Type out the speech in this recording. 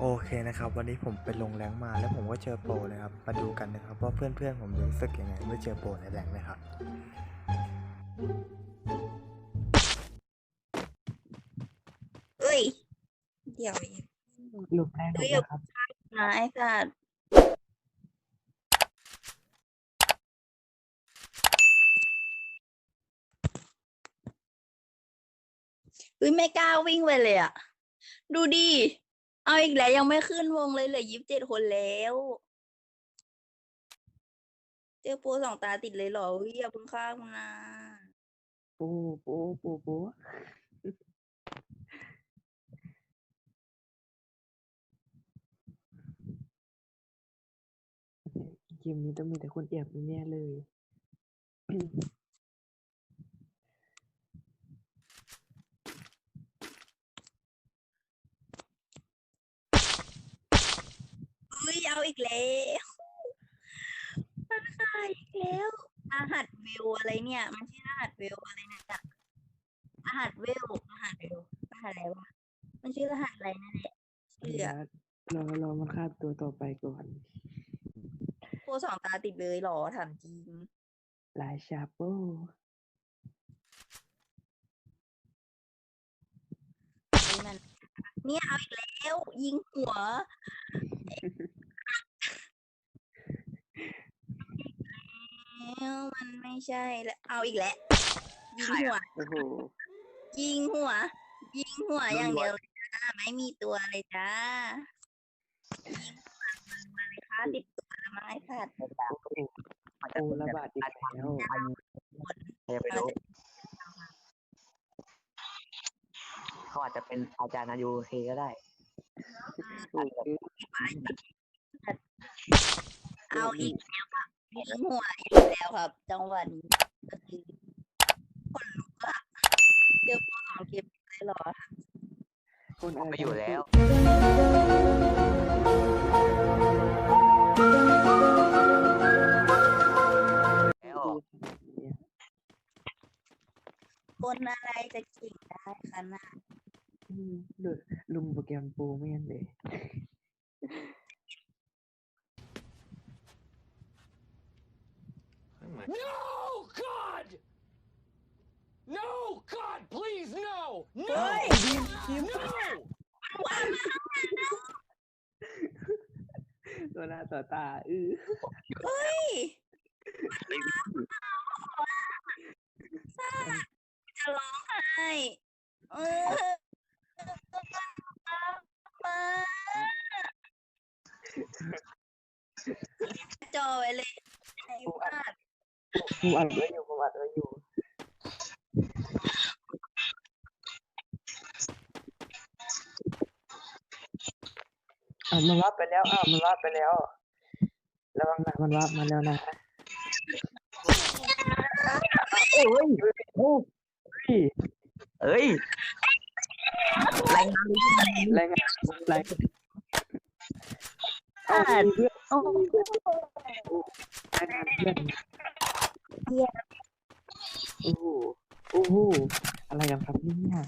โอเคนะครับ วันนี้ผมไปลงแรงค์มาแล้วผมก็เจอโปรเลยครับ มาดูกันนะครับว่าเพื่อนๆผมรู้สึกยังไงเมื่อเจอโปรในแรงค์นะครับเอ้ย เดี๋ยวอีกหลุมแรกเฮ้ยนะครับนะไอ้สัตว์เฮ้ยไม่กล้าวิ่งไปเลยอะ ดูดิ เอาอีกแล้วยังไม่ขึ้นวงเลยเหลือยี่สิบเจ็ดคนแล้ว เจอโปรสองตาติดเลยเหรอเฮ้ยอย่าเพิ่งฆ่ามึงนะปูปูปูปูเกมนี้ต้องมีแต่คนแอบแน่เลย เฮ้ยเอาอีกแล้วมันฆ่าอีกแล้วรหัสเวลอะไรเนี่ย มันชื่อรหัสเวลอะไรนะจ๊ะรหัสเวลรหัสเวลรหัสอะไรวะมันชื่อรหัสอะไรนั่นแหละชื่ออะรอรอมันฆ่าตัวต่อไปก่อนโปรสองตาติดเลยเหรอถามจริงลายชาโป้เฮ้ยมันเนี่ยเอาอีกแล้ว ยิงหัว แล้ วมันไม่ใช่แล้วเอาอีกแล้วยิงหัว โอ้โหยิงหัว ยิงหัวอย่างเดียวเลยจ้าไม่มีตัวเลยจ้ายิงหัวมันมาเลยค่ะติดตัวละไม้สัตว์โอ้ระบาดอีกแล้วใครจะไปรู้เขาอาจจะเป็นอาจารย์อายุเคก็ได้โอ้โหเอาอีกแล้ว ครับยิงหัวอีกแล้วครับ จังหวะนี้ก็คือคนลุกอะเดี๋ยวพวกของเก็บได้เหรอคนอะไรไม่อยู่แล้วแล้วเนี่ยคนอะไรจะเก่งได้ขนาดอืมเดือดลุมโปรแกรมโปรไม่งั้นเลย No, God! No, God, please, no! No! เฮ้ย No! ว่ามาตัวหน้าต่อตาอือเฮ้ยจะร้องไห้เออมาจอไว้เลยไอ้พลาด ผมอัดไว้อยู่ผมอัดไว้อยู่ อ่ามันวับไปแล้วอ้าวมันวับไปแล้วระวังนะมันวับมาแล้วนะโอ้ยโอ้ยเอ้ยรายงานเลยรายงานรายงานเอาเพื่อนโอ้รายงาน โอ้โหโอ้โหอะไรกันครับเนี่ย